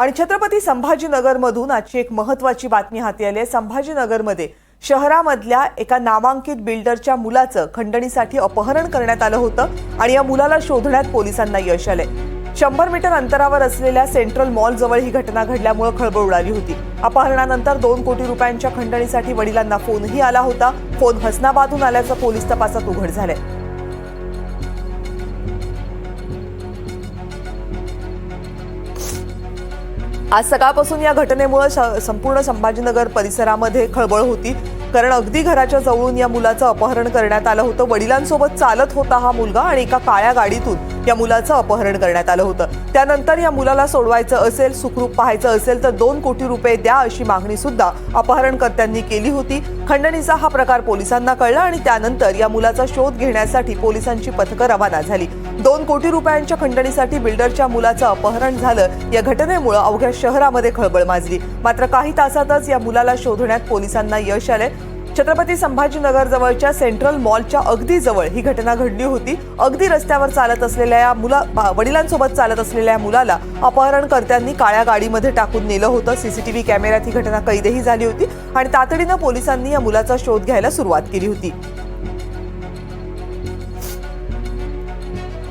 आणि छत्रपती संभाजीनगरमधून आजची एक महत्वाची बातमी हाती आली आहे. संभाजीनगरमध्ये शहरामधल्या एका नामांकित बिल्डरच्या मुलाचं खंडणीसाठी अपहरण करण्यात आलं होतं आणि या मुलाला शोधण्यात पोलिसांना यश आले शंभर मीटर अंतरावर असलेल्या सेंट्रल मॉल जवळ ही घटना घडल्यामुळे खळबळ उडाली होती. अपहरणानंतर दोन कोटी रुपयांच्या खंडणीसाठी वडिलांना फोनही आला होता. फोन हसनाबादहून आल्याचं पोलीस तपासात उघड झालंय. आज सकाळपासून या घटनेमुळे संपूर्ण संभाजीनगर परिसरामध्ये खळबळ होती. कारण अगदी घराच्या जवळून या मुलाचं अपहरण करण्यात आलं होतं. वडिलांसोबत चालत होता हा मुलगा आणि एका काळ्या गाडीतून या मुलाचं अपहरण करण्यात आलं होतं. त्यानंतर या मुलाला सोडवायचं असेल सुखरूप पाहायचं असेल तर दोन कोटी रुपये द्या अशी मागणी सुद्धा अपहरणकर्त्यांनी केली होती. खंडणीचा हा प्रकार पोलिसांना कळला आणि त्यानंतर या मुलाचा शोध घेण्यासाठी पोलिसांची पथकं रवाना झाली. दोन कोटी रुपयांच्या खंडणीसाठी बिल्डरच्या मुलाचं अपहरण झालं. या घटनेमुळे अवघ्या शहरामध्ये खळबळ माजली. मात्र काही तासातच या मुलाला शोधण्यात पोलिसांना यश आलंय. छत्रपती संभाजीनगर जवळच्या सेंट्रल मॉलच्या अगदी जवळ ही घटना घडली होती. अगदी रस्त्यावर चालत असलेल्या या मुला वडिलांसोबत चालत असलेल्या या मुलाला अपहरणकर्त्यांनी काळ्या गाडीमध्ये टाकून नेलं होतं. सीसीटीव्ही कॅमेऱ्यात ही घटना कैदही झाली होती आणि तातडीनं पोलिसांनी या मुलाचा शोध घ्यायला सुरुवात केली होती.